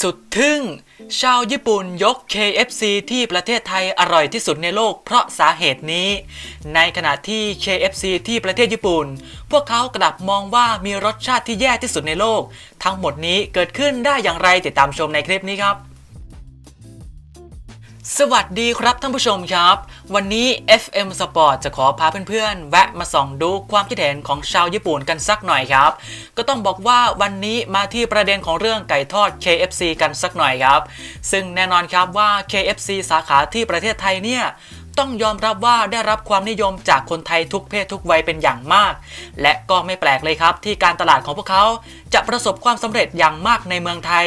สุดทึ่ง ชาวญี่ปุ่นยก KFC ที่ประเทศไทยอร่อยที่สุดในโลกเพราะสาเหตุนี้ ในขณะที่ KFC ที่ประเทศญี่ปุ่น พวกเขากลับมองว่ามีรสชาติที่แย่ที่สุดในโลก ทั้งหมดนี้เกิดขึ้นได้อย่างไรติดตามชมในคลิปนี้ครับ สวัสดีครับท่านผู้ชมครับ วันนี้ FM Sport จะขอพาเพื่อนๆ แวะมาส่องดูความคิดเห็นของชาวญี่ปุ่นกันสักหน่อยครับ ก็ต้องบอกว่าวันนี้มาที่ประเด็นของเรื่องไก่ทอด KFC กันสักหน่อยครับ ซึ่งแน่นอนครับว่า KFC สาขาที่ประเทศไทยเนี่ย ต้องยอมรับว่าได้รับความนิยมจากคนไทยทุกเพศทุกวัยเป็นอย่างมาก และก็ไม่แปลกเลยครับ ที่การตลาดของพวกเขาจะประสบความสำเร็จอย่างมากในเมืองไทย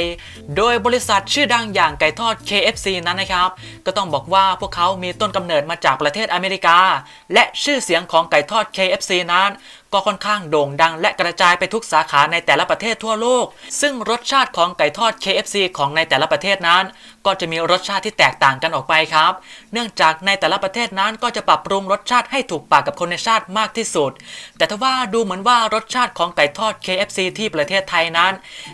โดยบริษัทชื่อดังอย่างไก่ทอด KFC นั้นนะครับ ก็ต้องบอกว่าพวกเขามีต้นกำเนิดมาจากประเทศอเมริกา และชื่อเสียงของไก่ทอด KFC นั้น ก็ค่อนข้างโด่งดังและกระจายไปทุกสาขาในแต่ละประเทศทั่วโลก ซึ่งรสชาติของไก่ทอด KFC ของในแต่ละประเทศนั้น ก็จะมีรสชาติที่แตกต่างกันออกไปครับ เนื่องจากในแต่ละประเทศนั้นก็จะปรับปรุงรสชาติให้ถูกปากกับคนในชาติมากที่สุด แต่ถ้าว่าดูเหมือนว่ารสชาติของไก่ทอด KFC ที่ประเทศไทยนั้น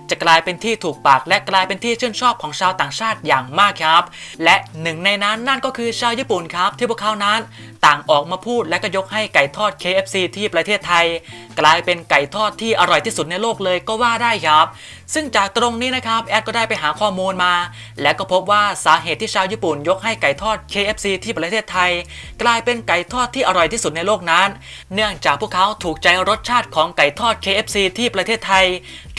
จะกลายเป็นที่ถูกปากและกลายเป็นที่ชื่นชอบของชาวต่างชาติอย่างมากครับ และหนึ่งในนั้นนั่นก็คือชาวญี่ปุ่นครับที่พวกเขานั้น ต่างออกมาพูดและก็ยกให้ไก่ทอด KFC ที่ประเทศไทย กลายเป็นไก่ทอดที่อร่อยที่สุดในโลกเลยก็ว่าได้ครับ ซึ่งจากตรงนี้นะครับแอดก็ได้ไปหาข้อมูลมา และก็พบว่าสาเหตุที่ชาวญี่ปุ่น ยกให้ไก่ทอด KFC ที่ประเทศไทย กลายเป็นไก่ทอดที่อร่อยที่สุดในโลกนั้น เนื่องจากพวกเขาถูกใจรสชาติของไก่ทอด KFC ที่ประเทศไทย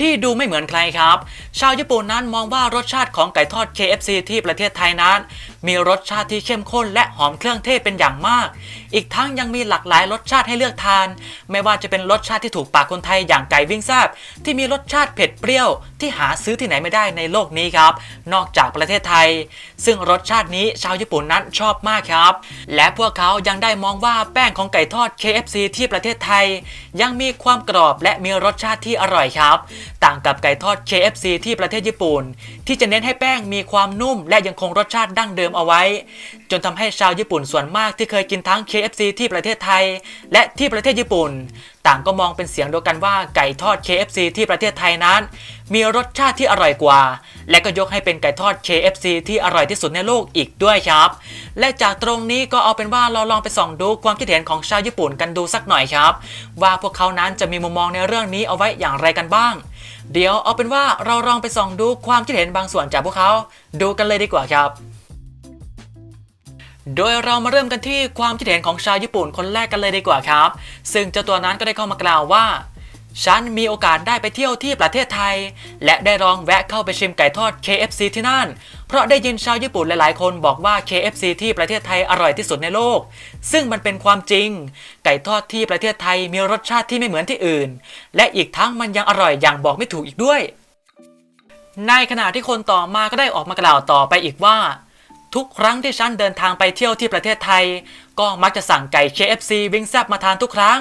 ที่ดูไม่เหมือนใครครับ ชาวญี่ปุ่นนั้นมองว่ารสชาติของไก่ทอด KFC ที่ประเทศไทยนั้น มีรสชาติที่เข้มข้นและหอมเครื่องเทศเป็นอย่างมาก อีกทั้งยังมีหลากหลายรสชาติให้เลือกทาน ไม่ว่าจะเป็นรสชาติที่ถูกปากคนไทยอย่างไก่วิ่งแซบที่มีรสชาติเผ็ดเปรี้ยว ที่หาซื้อที่ไหนไม่ได้ในโลกนี้ครับ นอกจากประเทศไทย ซึ่งรสชาตินี้ชาวญี่ปุ่นนั้นชอบมากครับ และพวกเขายังได้มองว่าแป้งของไก่ทอด KFC ที่ประเทศไทย ยังมีความกรอบและมีรสชาติที่อร่อยครับ ต่างกับไก่ทอด KFC ที่ประเทศญี่ปุ่น ที่จะเน้นให้แป้งมีความนุ่มและยังคงรสชาติดั้งเดิมเอาไว้ จนทำให้ชาวญี่ปุ่นส่วนมากที่เคยกินทั้ง KFC ที่ประเทศไทย และที่ประเทศญี่ปุ่น ต่างก็มองเป็นเสียงเดียวกันว่าไก่ทอด KFC ที่ประเทศไทยนั้น มีรสชาติที่อร่อยกว่า และก็ยกให้เป็นไก่ทอด KFC ที่อร่อยที่สุดในโลกอีกด้วยครับ และจากตรงนี้ก็เอาเป็นว่าเราลองไปส่องดูความคิดเห็นของชาวญี่ปุ่นกันดูสักหน่อยครับ ว่าพวกเขานั้นจะมีมุมมองในเรื่องนี้เอาไว้อย่างไรกันบ้าง เดี๋ยวเอาเป็นว่าเราลองไปส่องดูความคิดเห็นบางส่วนจากพวกเขา ดูกันเลยดีกว่าครับ โดยเรามาเริ่มกันที่ความคิดเห็นของชาวญี่ปุ่นคนแรกกันเลยดีกว่าครับ ซึ่งเจ้าตัวนั้นก็ได้เข้ามากล่าวว่า ฉันมีโอกาสได้ไปเที่ยวที่ประเทศไทย และได้ลองแวะเข้าไปชิมไก่ทอด KFC ที่นั่น เพราะได้ยินชาวญี่ปุ่นหลายๆ คนบอกว่า KFC ที่ประเทศไทยอร่อยที่สุดในโลก ซึ่งมันเป็นความจริง ไก่ทอดที่ประเทศไทยมีรสชาติที่ไม่เหมือนที่อื่น และอีกทั้งมันยังอร่อยอย่างบอกไม่ถูกอีกด้วย ในขณะที่คนต่อมาก็ได้ออกมากล่าวต่อไปอีกว่า ทุกครั้งที่ฉันเดินทางไปเที่ยวที่ประเทศไทย ก็มักจะสั่งไก่ KFC วิงแซบมาทานทุกครั้ง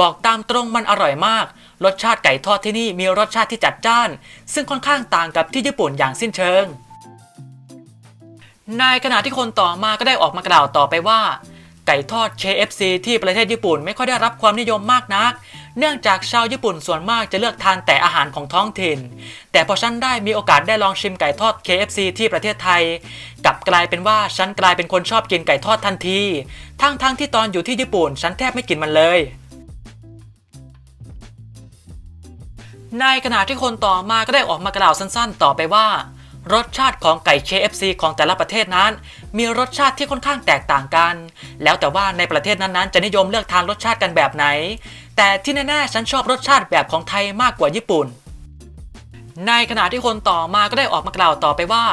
บอกตามตรงมันอร่อยมาก รสชาติไก่ทอดที่นี่มีรสชาติที่จัดจ้าน ซึ่งค่อนข้างต่างกับที่ญี่ปุ่นอย่างสิ้นเชิง ในขณะที่คนต่อมาก็ได้ออกมากล่าวต่อไปว่า ไก่ทอด KFC ที่ประเทศญี่ปุ่นไม่ค่อยได้รับความนิยมมากนัก เนื่องจากชาวญี่ปุ่นส่วนมากจะเลือกทานแต่อาหารของท้องถิ่น แต่พอฉันได้มีโอกาสได้ลองชิมไก่ทอด KFC ที่ประเทศไทย กลับกลายเป็นว่าฉันกลายเป็นคนชอบกินไก่ทอดทันที ทั้งๆทที่ตอนอยู่ที่ญี่ปุ่นฉันแทบไม่กินมันเลย ในขณะที่คนต่อมาก็ได้ออกมากล่าวสั้นๆ ต่อไปว่า รสชาติของไก่ KFC ของแต่ละประเทศนั้น มีรสชาติที่ค่อนข้างแตกต่างกัน แล้วแต่ว่าในประเทศนั้นๆ จะนิยมเลือกทานรสชาติกันแบบไหน แต่ที่แน่ๆฉันชอบรสชาติแบบของไทยมากกว่าญี่ปุ่น ในขณะที่คนต่อมาก็ได้ออกมากล่าวต่อไปว่า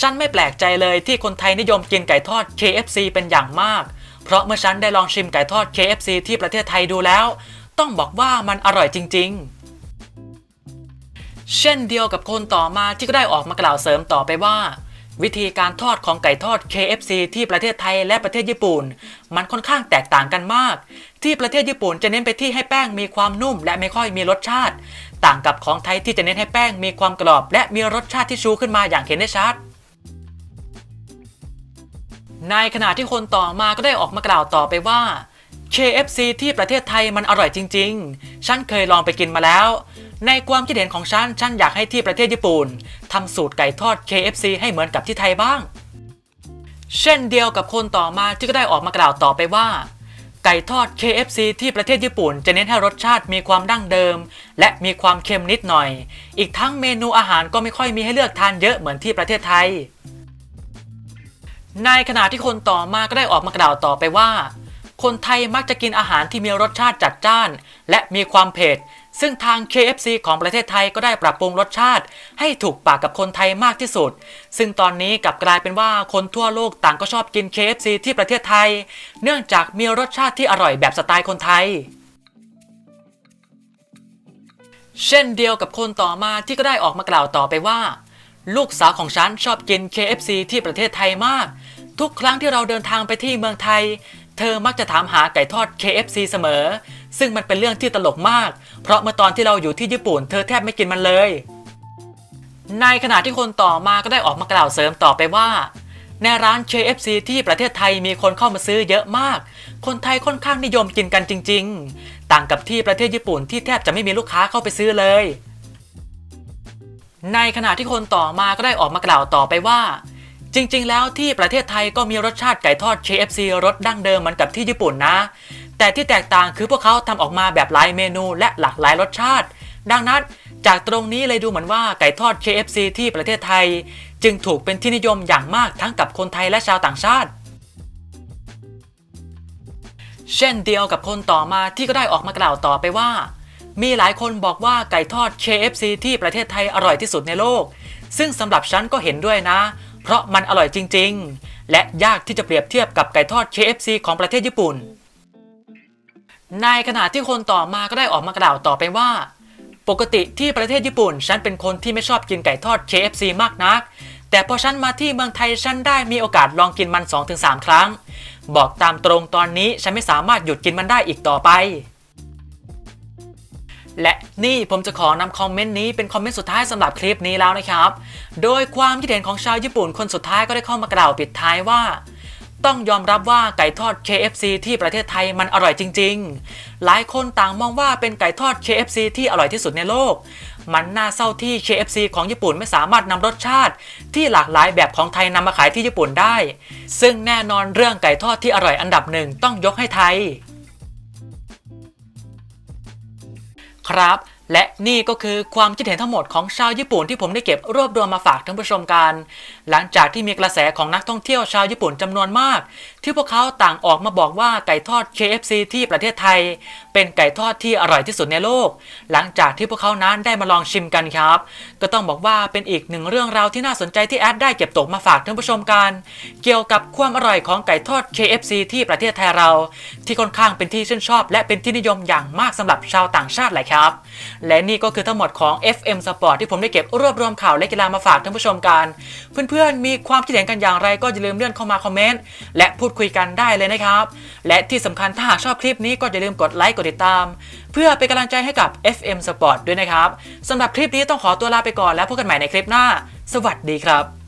ฉันไม่แปลกใจเลยที่คนไทยนิยมกินไก่ทอด KFC เป็นอย่างมาก เพราะเมื่อฉันได้ลองชิมไก่ทอด KFC ที่ประเทศไทยดูแล้ว ต้องบอกว่ามันอร่อยจริง ๆ เช่นเดียวกับคนต่อมาที่ก็ได้ออกมากล่าวเสริมต่อไปว่า วิธีการทอดของไก่ทอด KFC ที่ประเทศไทยและประเทศญี่ปุ่น มันค่อนข้างแตกต่างกันมาก ที่ประเทศญี่ปุ่นจะเน้นไปที่ให้แป้งมีความนุ่ม และไม่ค่อยมีรสชาติ ต่างกับของไทยที่จะเน้นให้แป้งมีความกรอบ และมีรสชาติที่ชูขึ้นมาอย่างเห็นได้ชัดในขณะที่คนต่อมาก็ได้ออกมากล่าวต่อไปว่า KFC ที่ประเทศไทยมันอร่อยจริง ๆ ฉันเคยลองไปกินมาแล้ว ในความคิดเห็นของฉัน ฉันอยากให้ที่ประเทศญี่ปุ่นทำสูตรไก่ทอด KFC ให้เหมือนกับที่ไทยบ้าง เช่นเดียวกับคนต่อมาที่ก็ได้ออกมากล่าวต่อไปว่า ไก่ทอด KFC ที่ประเทศญี่ปุ่น จะเน้นให้รสชาติมีความดั้งเดิม และมีความเค็มนิดหน่อย อีกทั้งเมนูอาหารก็ไม่ค่อยมีให้เลือกทานเยอะเหมือนที่ประเทศไทย ในขณะที่คนต่อมาก็ได้ออกมากล่าวต่อไปว่า คนไทยมักจะกินอาหารที่มีรสชาติจัดจ้าน และมีความเผ็ด ซึ่งทาง KFC ของประเทศไทยก็ได้ปรับปรุงรสชาติ ให้ถูกปากกับคนไทยมากที่สุด ซึ่งตอนนี้กลับกลายเป็นว่าคนทั่วโลกต่างก็ชอบกิน KFC ที่ประเทศไทย เนื่องจากมีรสชาติที่อร่อยแบบสไตล์คนไทย เช่นเดียวกับคนต่อมาที่ก็ได้ออกมากล่าวต่อไปว่า ลูกสาวของฉันชอบกิน KFC ที่ประเทศไทยมาก ทุกครั้งที่เราเดินทางไปที่เมืองไทย เธอมักจะถามหาไก่ทอด KFC เสมอ ซึ่งมันเป็นเรื่องที่ตลกมาก เพราะเมื่อตอนที่เราอยู่ที่ญี่ปุ่น เธอแทบไม่กินมันเลย ในขณะที่คนต่อมาก็ได้ออกมากล่าวเสริมต่อไปว่า ในร้าน KFC ที่ประเทศไทยมีคนเข้ามาซื้อเยอะมาก คนไทยค่อนข้างนิยมกินกันจริง ๆ ต่างกับที่ประเทศญี่ปุ่นที่แทบจะไม่มีลูกค้าเข้าไปซื้อเลย ในขณะที่คนต่อมาก็ได้ออกมากล่าวต่อไปว่า จริงๆ แล้วที่ประเทศไทยก็มีรสชาติไก่ทอด KFC รสดั้งเดิมเหมือนกับที่ญี่ปุ่นนะ แต่ที่แตกต่างคือพวกเขาทำออกมาแบบหลายเมนูและหลากหลายรสชาติ ดังนั้นจากตรงนี้เลยดูเหมือนว่าไก่ทอด KFC ที่ประเทศไทย จึงถูกเป็นที่นิยมอย่างมากทั้งกับคนไทยและชาวต่างชาติ เช่นเดียวกับคนต่อมาที่ก็ได้ออกมากล่าวต่อไปว่า มีหลายคนบอกว่าไก่ทอด KFC ที่ประเทศไทยอร่อยที่สุดในโลก ซึ่งสำหรับฉันก็เห็นด้วยนะเพราะมันอร่อยจริง ๆ และยากที่จะเปรียบเทียบกับไก่ทอด KFC ของประเทศญี่ปุ่น ในขณะที่คนต่อมาก็ได้ออกมากล่าวต่อไปว่า ปกติที่ประเทศญี่ปุ่น ฉันเป็นคนที่ไม่ชอบกินไก่ทอด KFC มากนัก แต่พอฉันมาที่เมืองไทยฉันได้มีโอกาสลองกินมัน 2-3 ครั้ง บอกตามตรงตอนนี้ฉันไม่สามารถหยุดกินมันได้อีกต่อไป และนี่ผมจะขอนำคอมเมนต์นี้เป็นคอมเมนต์สุดท้ายสำหรับคลิปนี้แล้วนะครับ โดยความคิดเห็นของชาวญี่ปุ่นคนสุดท้ายก็ได้เข้ามากล่าวปิดท้ายว่า ต้องยอมรับว่าไก่ทอด KFC ที่ประเทศไทยมันอร่อยจริง ๆ หลายคนต่างมองว่าเป็นไก่ทอด KFC ที่อร่อยที่สุดในโลก มันน่าเศร้าที่ KFC ของญี่ปุ่นไม่สามารถนำรสชาติ ที่หลากหลายแบบของไทยนำมาขายที่ญี่ปุ่นได้ ซึ่งแน่นอนเรื่องไก่ทอดที่อร่อยอันดับหนึ่งต้องยกให้ไทย ครับ และนี่ก็คือความคิดเห็นทั้งหมดของชาวญี่ปุ่นที่ผมได้เก็บรวบรวมมาฝากท่านผู้ชมกัน หลังจากที่มีกระแสของนักท่องเที่ยวชาวญี่ปุ่นจำนวนมาก ที่พวกเขาต่างออกมาบอกว่าไก่ทอด KFC ที่ประเทศไทย เป็นไก่ทอดที่อร่อยที่สุดในโลก หลังจากที่พวกเขานั้นได้มาลองชิมกันครับ ก็ต้องบอกว่าเป็นอีกหนึ่งเรื่องราวที่น่าสนใจที่แอดได้เก็บตกมาฝากท่านผู้ชมกัน เกี่ยวกับความอร่อยของไก่ทอด KFC ที่ประเทศไทยเรา ที่ค่อนข้างเป็นที่ชื่นชอบ และเป็นที่นิยมอย่างมากสำหรับชาวต่างชาติแหละครับ และนี่ก็คือทั้งหมดของ FM Sport ที่ผมได้เก็บรวบรวมข่าวและกีฬามาฝากท่านผู้ชมกัน เพื่อนๆมีความคิดเห็นกันอย่างไรก็อย่าลืมเลื่อนเข้ามาคอมเมนต์และพูดคุยกันได้เลยนะครับ และที่สำคัญถ้าหากชอบคลิปนี้ก็อย่าลืมกดไลค์กดติดตาม เพื่อเป็นกำลังใจให้กับ FM Sport ด้วยนะครับสำหรับคลิปนี้ต้องขอตัวลาไปก่อนแล้วพบกันใหม่ในคลิปหน้า สวัสดีครับ